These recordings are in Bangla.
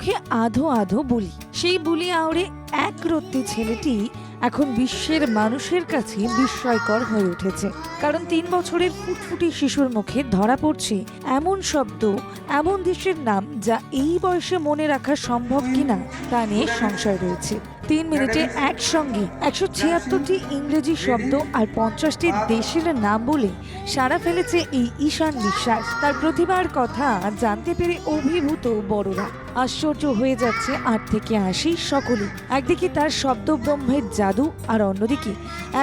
মুখে আধো আধো বলি। সেই বুলি আওড়ে এক রত্তি ছেলেটি এখন বিশ্বের মানুষের কাছে বিস্ময়কর হয়ে উঠেছে। কারণ তিন বছরের ফুটফুটি শিশুর মুখে ধরা পড়ছে এমন শব্দ, এমন দেশের নাম যা এই বয়সে মনে রাখা সম্ভব কিনা তা নিয়ে সংশয় রয়েছে। তিন মিনিটে একসঙ্গে একশো ছিয়াত্তরটি ইংরেজি শব্দ আর পঞ্চাশটি দেশের নাম বলে সারা ফেলেছে এই ঈশান বিশ্বাস। তার প্রতিভার কথা জানতে পেরে অভিভূত বড়রা। আশ্চর্য হয়ে যাচ্ছে আট থেকে আশি সকলে একদিকে তার শব্দব্রহ্মের জাদু আর অন্যদিকে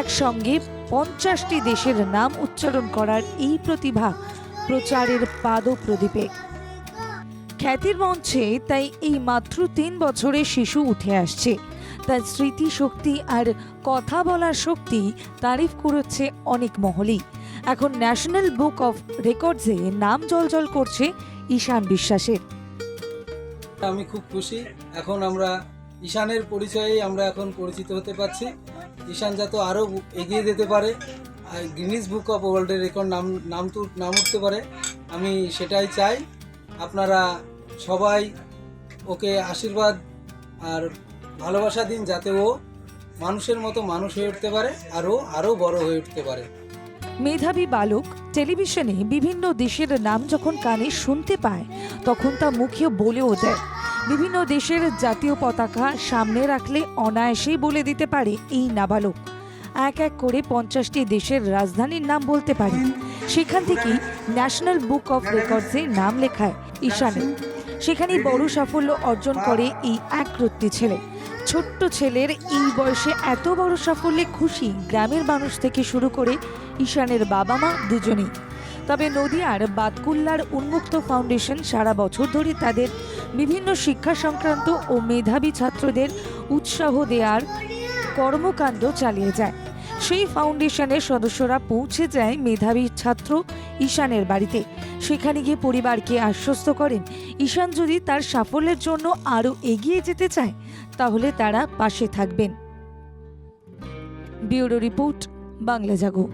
একসঙ্গে পঞ্চাশটি দেশের নাম উচ্চারণ করার এই প্রতিভা প্রচারের পাদ প্রদীপে খ্যাতির মঞ্চে তাই এই মাত্র তিন বছরের শিশু উঠে আসছে। তার স্মৃতিশক্তি আর কথা বলার শক্তি তারিফ করেছে অনেক মহলেই। এখন ন্যাশনাল বুক অফ রেকর্ডসে নাম জলজল করছে ঈশান বিশ্বাসের। আমি খুব খুশি। এখন আমরা ঈশানের পরিচয়ে আমরা এখন পরিচিত হতে পারছি। ঈশান যাতে আরও এগিয়ে যেতে পারে, আর গিনিস বুক অফ ওয়ার্ল্ডের রেকর্ড নাম নাম তু, নাম উঠতে পারে। আমি সেটাই চাই, আপনারা সবাই ওকে আশীর্বাদ আর ভালোবাসা দিন যাতে ও মানুষের মতো মানুষ হয়ে উঠতে পারে আরও আরও বড় হয়ে উঠতে পারে। মেধাবী বালক টেলিভিশনে বিভিন্ন দেশের নাম যখন কানে শুনতে পায়, তখন তা মুখে বলেও দেয়। বিভিন্ন দেশের জাতীয় পতাকা সামনে রাখলে অনায়াসেই বলে দিতে পারে এই নাবালক। এক এক করে পঞ্চাশটি দেশের রাজধানীর নাম বলতে পারে। সেখান থেকেই ন্যাশনাল বুক অফ রেকর্ডসে নাম লেখায় ঈশানের সেখানেই বড় সাফল্য অর্জন করে এই একরত্তি ছেলে। ছোট্ট ছেলের এই বয়সে এত বড় সাফল্যে খুশি গ্রামের মানুষ থেকে শুরু করে ঈশানের বাবা মা দুজনেই। তবে নদিয়ার বাতকুল্লার উন্মুক্ত ফাউন্ডেশন সারা বছর ধরে তাদের বিভিন্ন শিক্ষা সংক্রান্ত ও মেধাবী ছাত্রদের উৎসাহ দেওয়ার কর্মকাণ্ড চালিয়ে যায়। সেই ফাউন্ডেশনের সদস্যরা পৌঁছে যায় মেধাবী ছাত্র ঈশানের বাড়িতে। সেখানে গিয়ে পরিবারকে আশ্বস্ত করেন, ঈশান যদি তার সাফল্যের জন্য আরও এগিয়ে যেতে চায়, তাহলে তারা পাশে থাকবেন। Bureau report, Bangla Jago.